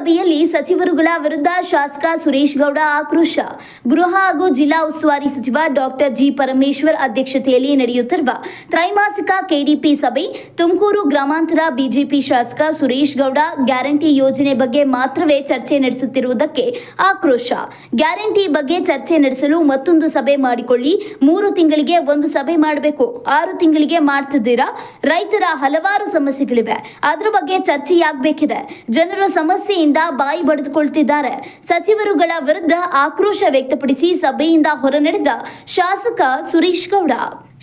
ಸಚಿವರುಗಳ ವಿರುದ್ಧ ಶಾಸಕ ಸುರೇಶ್ ಗೌಡ ಆಕ್ರೋಶ. ಗೃಹ ಹಾಗೂ ಜಿಲ್ಲಾ ಉಸ್ತುವಾರಿ ಸಚಿವ ಡಾಕ್ಟರ್ ಜಿ ಪರಮೇಶ್ವರ್ ಅಧ್ಯಕ್ಷತೆಯಲ್ಲಿ ನಡೆಯುತ್ತಿರುವ ತ್ರೈಮಾಸಿಕ ಕೆಡಿಪಿ ಸಭೆ, ತುಮಕೂರು ಗ್ರಾಮಾಂತರ ಬಿಜೆಪಿ ಶಾಸಕ ಸುರೇಶ್ ಗೌಡ ಗ್ಯಾರಂಟಿ ಯೋಜನೆ ಬಗ್ಗೆ ಮಾತ್ರವೇ ಚರ್ಚೆ ನಡೆಸುತ್ತಿರುವುದಕ್ಕೆ ಆಕ್ರೋಶ. ಗ್ಯಾರಂಟಿ ಬಗ್ಗೆ ಚರ್ಚೆ ನಡೆಸಲು ಮತ್ತೊಂದು ಸಭೆ ಮಾಡಿಕೊಳ್ಳಿ, ಮೂರು ತಿಂಗಳಿಗೆ ಒಂದು ಸಭೆ ಮಾಡಬೇಕು, ಆರು ತಿಂಗಳಿಗೆ ಮಾಡ್ತಿದ್ದೀರಾ? ರೈತರ ಹಲವಾರು ಸಮಸ್ಯೆಗಳಿವೆ, ಅದರ ಬಗ್ಗೆ ಚರ್ಚೆಯಾಗಬೇಕಿದೆ. ಜನರ ಸಮಸ್ಯೆಯಿಂದ ಬಾಯಿ ಬಡಿದುಕೊಳ್ತಿದ್ದಾರೆ. ಸಚಿವರುಗಳ ವಿರುದ್ಧ ಆಕ್ರೋಶ ವ್ಯಕ್ತಪಡಿಸಿ ಸಭೆಯಿಂದ ಹೊರನಡೆದ ಶಾಸಕ ಸುರೇಶ್ ಗೌಡ.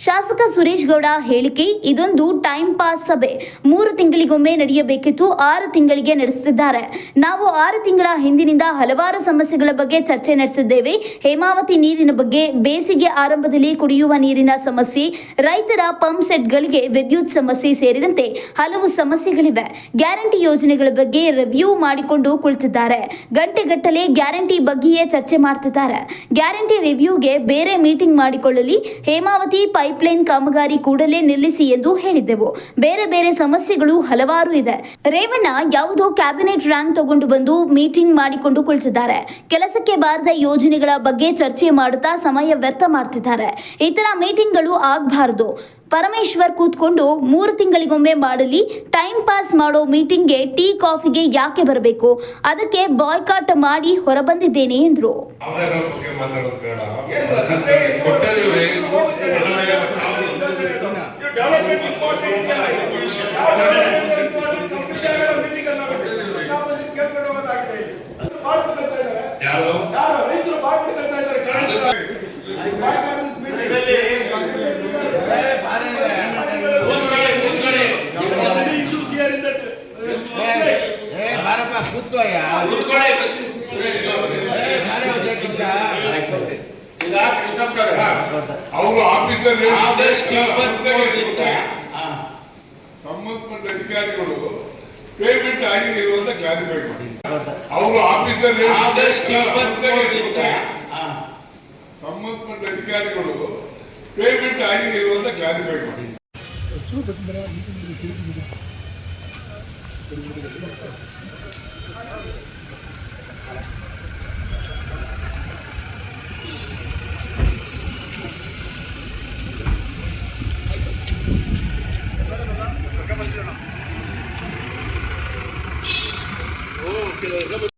ಶಾಸಕ ಸುರೇಶ್ ಗೌಡ ಹೇಳಿಕೆ, ಇದೊಂದು ಟೈಮ್ ಪಾಸ್ ಸಭೆ. ಮೂರು ತಿಂಗಳಿಗೊಮ್ಮೆ ನಡೆಯಬೇಕಿತ್ತು, ಆರು ತಿಂಗಳಿಗೆ ನಡೆಸುತ್ತಿದ್ದಾರೆ. ನಾವು ಆರು ತಿಂಗಳ ಹಿಂದಿನಿಂದ ಹಲವಾರು ಸಮಸ್ಯೆಗಳ ಬಗ್ಗೆ ಚರ್ಚೆ ನಡೆಸಿದ್ದೇವೆ. ಹೇಮಾವತಿ ನೀರಿನ ಬಗ್ಗೆ ಬೇಸಿಗೆ ಆರಂಭದಲ್ಲಿ ಕುಡಿಯುವ ನೀರಿನ ಸಮಸ್ಯೆ, ರೈತರ ಪಂಪ್ ಸೆಟ್ಗಳಿಗೆ ವಿದ್ಯುತ್ ಸಮಸ್ಯೆ ಸೇರಿದಂತೆ ಹಲವು ಸಮಸ್ಯೆಗಳಿವೆ. ಗ್ಯಾರಂಟಿ ಯೋಜನೆಗಳ ಬಗ್ಗೆ ರಿವ್ಯೂ ಮಾಡಿಕೊಂಡು ಕುಳಿತಿದ್ದಾರೆ. ಗಂಟೆಗಟ್ಟಲೆ ಗ್ಯಾರಂಟಿ ಬಗ್ಗೆಯೇ ಚರ್ಚೆ ಮಾಡ್ತಿದ್ದಾರೆ. ಗ್ಯಾರಂಟಿ ರಿವ್ಯೂಗೆ ಬೇರೆ ಮೀಟಿಂಗ್ ಮಾಡಿಕೊಳ್ಳಲಿ. ಹೇಮಾವತಿ ಪೈಪ್ಲೈನ್ ಕಾಮಗಾರಿ ಕೂಡಲೇ ನಿಲ್ಲಿಸಿ ಎಂದು ಹೇಳಿದ್ದೆವು. ಬೇರೆ ಬೇರೆ ಸಮಸ್ಯೆಗಳು ಹಲವಾರು ಇದೆ. ರೇವಣ್ಣ ಯಾವುದೋ ಕ್ಯಾಬಿನೆಟ್ ರ್ಯಾಂಕ್ ತಗೊಂಡು ಬಂದು ಮೀಟಿಂಗ್ ಮಾಡಿಕೊಂಡು ಕುಳಿತಿದ್ದಾರೆ. ಕೆಲಸಕ್ಕೆ ಬಾರದ ಯೋಜನೆಗಳ ಬಗ್ಗೆ ಚರ್ಚೆ ಮಾಡುತ್ತಾ ಸಮಯ ವ್ಯರ್ಥ ಮಾಡ್ತಿದ್ದಾರೆ. ಈ ತರ ಮೀಟಿಂಗ್ಗಳು ಆಗಬಾರದು. ಪರಮೇಶ್ವರ್ ಕೂತ್ಕೊಂಡು ಮೂರು ತಿಂಗಳಿಗೊಮ್ಮೆ ಮಾಡಲಿ ಟೈಮ್ ಪಾಸ್ ಮಾಡೋ ಮೀಟಿಂಗ್ಗೆ ಟೀ ಕಾಫಿಗೆ ಯಾಕೆ ಬರಬೇಕು? ಅದಕ್ಕೆ ಬಾಯ್ಕಾಟ್ ಮಾಡಿ ಹೊರಬಂದಿದ್ದೇನೆ ಎಂದರು. ಕೂತ್ಕೋಯ್ಯ. ಈಗ ಕೃಷ್ಣಪ್ಪರ ಅವರು ಆಫೀಸರ್ ಸಂಬಂಧಪಟ್ಟ ಅಧಿಕಾರಿಗಳು ಪೇಮೆಂಟ್ ಆಗಿದೆಯೋ ಅಂತ ಕ್ಲಾರಿಫೈ ಮಾಡಿ. ಅವರು ಆಫೀಸರ್ ಸಂಬಂಧಪಟ್ಟ ಅಧಿಕಾರಿಗಳು ಪೇಮೆಂಟ್ ಆಗಿದೆಯೋ ಅಂತ ಕ್ಲಾರಿಫೈ ಮಾಡಿ.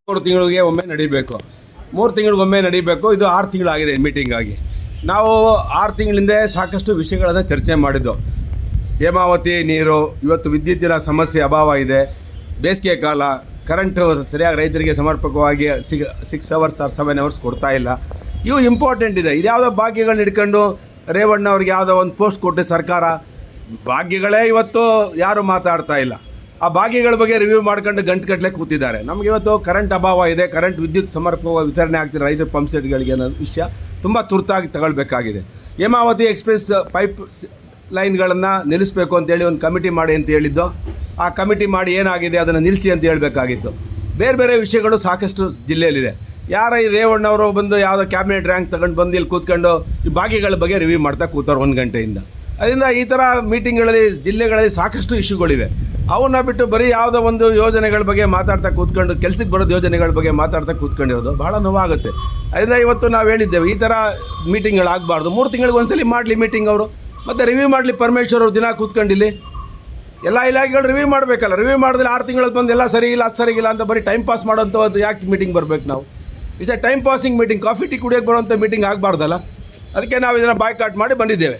ಮೂರು ತಿಂಗಳಿಗೆ ಒಮ್ಮೆ ನಡಿಬೇಕು. ಮೂರು ತಿಂಗಳಿಗೊಮ್ಮೆ ನಡಿಬೇಕು. ಇದು ಆರು ತಿಂಗಳಾಗಿದೆ ಮೀಟಿಂಗ್ ಆಗಿ. ನಾವು ಆರು ತಿಂಗಳಿಂದ ಸಾಕಷ್ಟು ವಿಷಯಗಳನ್ನು ಚರ್ಚೆ ಮಾಡಿದ್ದು. ಹೇಮಾವತಿ ನೀರು, ಇವತ್ತು ವಿದ್ಯುತ್ತಿನ ಸಮಸ್ಯೆ ಅಭಾವ ಇದೆ. ಬೇಸಿಗೆ ಕಾಲ ಕರೆಂಟು ಸರಿಯಾಗಿ ರೈತರಿಗೆ ಸಮರ್ಪಕವಾಗಿ ಸಿಗ six hours or seven hours ಕೊಡ್ತಾ ಇಲ್ಲ. ಇವು ಇಂಪಾರ್ಟೆಂಟ್ ಇದೆ. ಇದ್ಯಾವುದೋ ಭಾಗ್ಯಗಳನ್ನ ಹಿಡ್ಕೊಂಡು ರೇವಣ್ಣ ಅವ್ರಿಗೆ ಯಾವುದೋ ಒಂದು ಪೋಸ್ಟ್ ಕೊಟ್ಟು ಸರ್ಕಾರ ಭಾಗ್ಯಗಳೇ ಇವತ್ತು ಯಾರು ಮಾತಾಡ್ತಾ ಇಲ್ಲ. ಆ ಭಾಗ್ಯಗಳ ಬಗ್ಗೆ ರಿವ್ಯೂ ಮಾಡ್ಕೊಂಡು ಗಂಟುಗಟ್ಟಲೆ ಕೂತಿದ್ದಾರೆ. ನಮಗೆ ಇವತ್ತು ಕರೆಂಟ್ ಅಭಾವ ಇದೆ. ಕರೆಂಟ್ ವಿದ್ಯುತ್ ಸಮರ್ಪಕವಾಗಿ ವಿತರಣೆ ಆಗ್ತಿದೆ ರೈತರ ಪಂಪ್ ಸೆಟ್ಗಳಿಗೆ ಅನ್ನೋ ವಿಷಯ ತುಂಬ ತುರ್ತಾಗಿ ತಗೊಳ್ಬೇಕಾಗಿದೆ. ಹೇಮಾವತಿ ಎಕ್ಸ್ಪ್ರೆಸ್ ಪೈಪ್ ಲೈನ್ಗಳನ್ನು ನಿಲ್ಲಿಸಬೇಕು ಅಂತೇಳಿ ಒಂದು ಕಮಿಟಿ ಮಾಡಿ ಅಂತ ಹೇಳಿದ್ದು. ಆ ಕಮಿಟಿ ಮಾಡಿ ಏನಾಗಿದೆ ಅದನ್ನು ನಿಲ್ಲಿಸಿ ಅಂತ ಹೇಳಬೇಕಾಗಿತ್ತು. ಬೇರೆ ಬೇರೆ ವಿಷಯಗಳು ಸಾಕಷ್ಟು ಜಿಲ್ಲೆಯಲ್ಲಿದೆ. ಯಾರ ಈ ರೇವಣ್ಣವರು ಬಂದು ಯಾವುದೋ ಕ್ಯಾಬಿನೆಟ್ ರ್ಯಾಂಕ್ ತಗೊಂಡು ಬಂದು ಇಲ್ಲಿ ಕೂತ್ಕೊಂಡು ಈ ಬಾಕಿಗಳ ಬಗ್ಗೆ ರಿವ್ಯೂ ಮಾಡ್ತಾ ಕೂತಾರೆ ಒಂದು ಗಂಟೆಯಿಂದ. ಅದರಿಂದ ಈ ಥರ ಮೀಟಿಂಗ್ಗಳಲ್ಲಿ, ಜಿಲ್ಲೆಗಳಲ್ಲಿ ಸಾಕಷ್ಟು ಇಶ್ಯೂಗಳಿವೆ. ಅವನ್ನ ಬಿಟ್ಟು ಬರೀ ಯಾವುದೋ ಒಂದು ಯೋಜನೆಗಳ ಬಗ್ಗೆ ಮಾತಾಡ್ತಾ ಕೂತ್ಕೊಂಡು, ಕೆಲಸಕ್ಕೆ ಬರೋದು ಯೋಜನೆಗಳ ಬಗ್ಗೆ ಮಾತಾಡ್ತಾ ಕೂತ್ಕೊಂಡಿರೋದು ಭಾಳ ನೋವಾಗುತ್ತೆ. ಅದರಿಂದ ಇವತ್ತು ನಾವು ಹೇಳಿದ್ದೇವೆ, ಈ ಥರ ಮೀಟಿಂಗ್ಗಳಾಗಬಾರ್ದು. ಮೂರು ತಿಂಗಳಿಗೆ ಒಂದ್ಸಲಿ ಮಾಡಲಿ ಮೀಟಿಂಗ್ ಅವರು. ಮತ್ತು ರಿವ್ಯೂ ಮಾಡಲಿ ಪರಮೇಶ್ವರ್ ಅವ್ರು ದಿನ ಕೂತ್ಕೊಂಡಿಲ್ಲಿ. ಎಲ್ಲ ಇಲಾಖೆಗಳು ರಿವ್ಯೂ ಮಾಡಬೇಕಲ್ಲ. ರಿವ್ಯೂ ಮಾಡಿದ್ರೆ ಆರು ತಿಂಗಳಲ್ಲಿ ಬಂದು ಎಲ್ಲ ಸರಿ ಇಲ್ಲ, ಅದು ಇಲ್ಲ ಅಂತ ಬರೀ ಟೈಮ್ ಪಾಸ್ ಮಾಡೋಂಥದ್ದು ಯಾಕೆ ಮೀಟಿಂಗ್ ಬರಬೇಕು ನಾವು? Is a time passing meeting coffee tea ಕುಡಿಯೋಕ್ಕೆ ಬರುವಂಥ ಮೀಟಿಂಗ್ ಆಗಬಾರ್ದಲ್ಲ. ಅದಕ್ಕೆ ನಾವು ಇದನ್ನು ಬಾಯ್ಕಾಟ್ ಮಾಡಿ ಬಂದಿದ್ದೇವೆ.